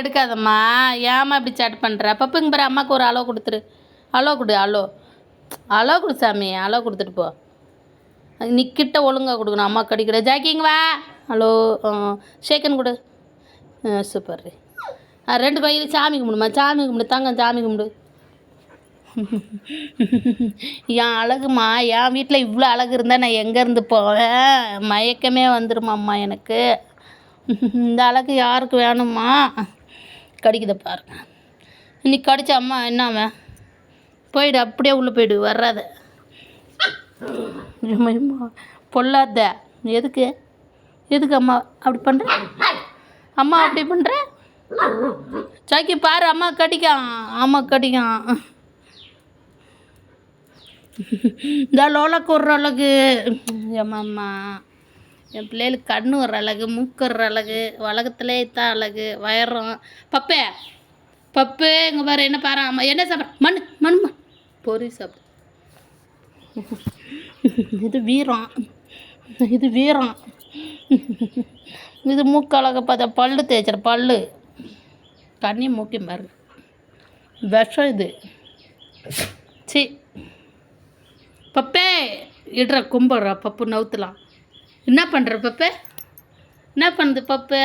எடுக்காதம்மா. ஏம்மா இப்படி சேட் பண்ணுற பப்புங்க பாரு அம்மாவுக்கு ஒரு அலோ கொடுத்துரு. அலோ கொடு அலோ அலோ கொடு சாமி அலோ கொடுத்துட்டு போ. நிக்கிட்ட ஒழுங்காக கொடுக்கணும் அம்மா கடிக்கிற ஜாக்கிங்க வா. ஹலோ ஷேக்கன் கொடு. சூப்பர் ரெண்டு கையில் சாமி கும்பிடுமா? சாமி கும்பிடு தாங்க சாமி கும்பிடு. என் அழகுமா என் வீட்டில் இவ்வளோ அழகு இருந்தால் நான் எங்கேருந்து போவேன்? மயக்கமே வந்துருமாம்மா எனக்கு. இந்த அழகு யாருக்கு வேணுமா கடிக்குத பாருங்க இன்னைக்கு கடிச்ச அம்மா என்ன போயிடு அப்படியே உள்ளே போயிடு வர்றாத. பொல்லாத. எதுக்கு? எதுக்கு அம்மா அப்படி பண்ணுற அம்மா அப்படி பண்ணுற சாக்கி பாரு அம்மா கடிக்கான் அம்மா கடிக்கான். இந்த லோலக்கு ஒரு அம்மா அம்மா. என் பிள்ளைகளுக்கு கண்ணு ஒரு அழகு மூக்கு ஒரு அழகு உலகத்திலே தான் அழகு வயரம் பப்பே பப்பு இங்கே பாரு என்ன பாரு அம்மா என்ன சாப்பிட்ற மண் மண் மண். பொறி சாப்பிடு. இது வீரம். இது வீரம். இது மூக்கழக பார்த்தா பல்லு தேய்ச்சிட பல்லு. தண்ணி மூக்கி பாரு விஷம் இது. சி. பப்பே இடுற கும்பிட்றா பப்பு நவுத்தலாம். என்ன பண்ணுற பப்ப? என்ன பண்ணுது பப்பு?